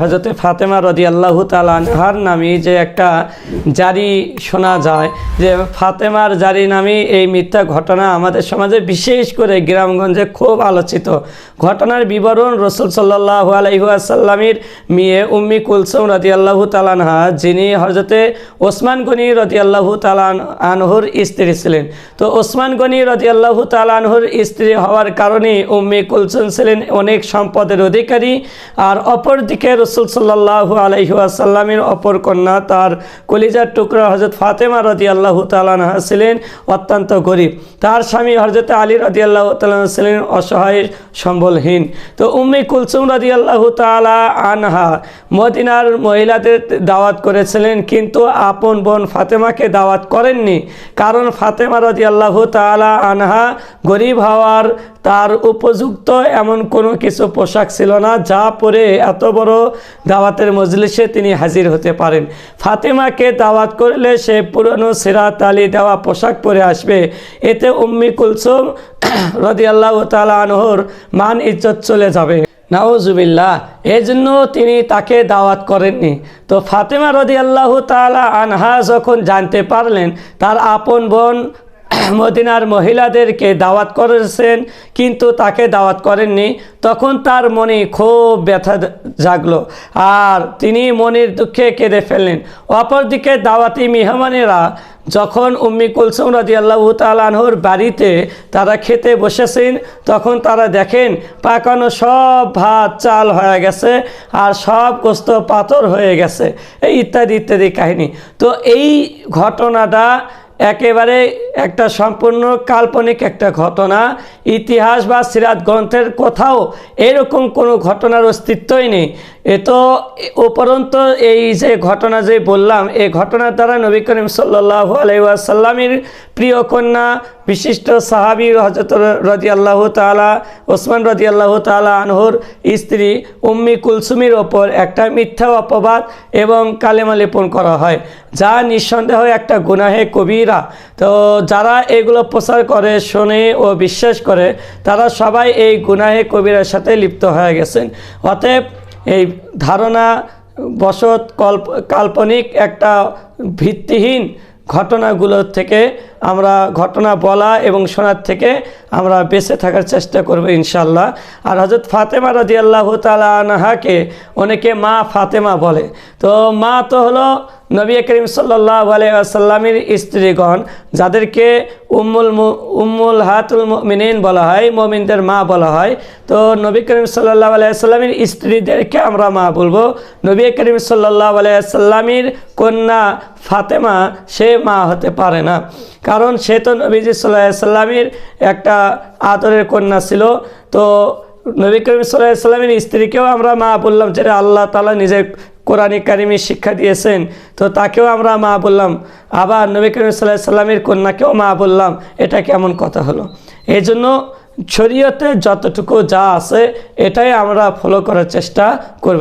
হজরতে ফাতেমা রদি আল্লাহ তালানহার নামে যে একটা জারি শোনা যায় যে ফাতেমার জারি নামে এই মিথ্যা ঘটনা আমাদের সমাজে বিশেষ করে গ্রামগঞ্জে খুব আলোচিত। ঘটনার বিবরণ রসুল সাল্লাহ আলহিহাসাল্লামের মেয়ে উম্মি কুলসুম রদি আল্লাহ তালানহা যিনি হজরতে ওসমান গনি রদি আল্লাহ তালান আনহুর স্ত্রী ছিলেন। তো ওসমান গনি রদি আল্লাহ তালানহুর স্ত্রী হওয়ার কারণে উম্মি কুলসুম ছিলেন অনেক সম্পদের অধিকারী আর অপরদিকে রসুল সাল্লাহ আলহিহাসাল্লামের অপর কন্যা তার কলিজার টুকরা হজরত ফাতেমা রদি আল্লাহ তালানহা ছিলেন অত্যন্ত গরিব। তার স্বামী হজরত আলী রদি আল্লাহ তালান ছিলেন অসহায় সম্বলহীন। তো উম্মি কুলসুম রদি আল্লাহ তালা আনহা মদিনার মহিলাদের দাওয়াত করেছিলেন, কিন্তু আপন বোন ফাতেমাকে দাওয়াত করেননি। কারণ ফাতেমা রদি আল্লাহ তালা আনহা গরিব হওয়ার তার উপযুক্ত এমন কোনো কিছু পোশাক ছিল না, যা পরে এত বড় দাওয়াতের মজলিসে তিনি হাজির হতে পারেন। ফাতেমাকে দাওয়াত করলে সে পুরনো সিরাত আলী দেওয়া পোশাক পরে আসবে। এতে উম্মি কুলসুম রদি আল্লাহ তালা আনহর মান ইজ্জত চলে যাবে। নাওজুবিল্লাহ এই জন্য তিনি তাকে দাওয়াত করেননি। তো ফাতেমা রদি আল্লাহ তালা আনহা যখন জানতে পারলেন, তার আপন বোন মদিনার মহিলাদেরকে দাওয়াত করেছেন, কিন্তু তাকে দাওয়াত করেননি। তখন তার মনে খুব ব্যথা জাগলো আর তিনি মনের দুঃখে কেঁদে ফেললেন। অপরদিকে দাওয়াতি মেহমানেরা যখন উম্মি কুলসুম রাজি আল্লাহ তালানহর বাড়িতে তারা খেতে বসেছেন, তখন তারা দেখেন, পাকানো সব ভাত, চাল হয়ে গেছে আর সব গোস্ত পাথর হয়ে গেছে। এই ইত্যাদি ইত্যাদি কাহিনী। তো এই ঘটনাটা একেবারে একটা সম্পূর্ণ কাল্পনিক একটা ঘটনা। ইতিহাস বা সিরাত গ্রন্থের কোথাও এরকম কোনো ঘটনার অস্তিত্বই নেই। এ তো উপরন্ত এই যে ঘটনা যে বললাম এই ঘটনার দ্বারা নবী করিম সাল্লাহ আলাইসাল্লামের প্রিয় কন্যা, বিশিষ্ট সাহাবি হজরত রদি আল্লাহ তালা ওসমান রদি আল্লাহ তালা আনহর স্ত্রী উম্মি কুলসুমির ওপর একটা মিথ্যা অপবাদ এবং কালেমা লেপন করা হয়, যা নিঃসন্দেহ একটা গুনাহে কবিরা। তো যারা এগুলো প্রচার করে, শোনে ও বিশ্বাস করে, তারা সবাই এই গুনাহে কবিরার সাথে লিপ্ত হয়ে গেছেন। অতএব এই ধারণা বসত কল্প, কাল্পনিক একটা ভিত্তিহীন ঘটনাগুলোর থেকে আমরা ঘটনা বলা এবং শোনার থেকে আমরা বেঁচে থাকার চেষ্টা করব ইনশাল্লাহ আর হজরত ফাতেমা রাজি আল্লাহ তালা অনেকে মা ফাতেমা বলে। তো মা তো হলো নবী করিম সাল্লাহ আলাইসাল্লামের স্ত্রীগণ, যাদেরকে উম্মুল উম্মুল হাতুল মিনিন বলা হয়, মমিনদের মা বলা হয়, তো নবী করিম সাল্লাহ আলাইসাল্লামের স্ত্রীদেরকে আমরা মা বলব। নবী করিম সাল্লাহ আলাইসাল্লামের কন্যা ফাতেমা, সে মা হতে পারে না। কারণ সে তো নবীজি সাল্লাহ সাল্লামের একটা আদরের কন্যা ছিল। তো নবী করিম সাল্লাহ সাল্লামের স্ত্রীকেও আমরা মা বললাম যেটা আল্লাহ তালা নিজে কোরআন একাডেমি শিক্ষা দিয়েছেন। তো তাকেও আমরা মা বললাম, আবার নবী করিম সাল্লাহ সাল্লামের কন্যাকেও মা বললাম, এটা কেমন কথা হলো? এই জন্য শরীয়তে যতটুকু যা আছে, এটাই আমরা ফলো করার চেষ্টা করব।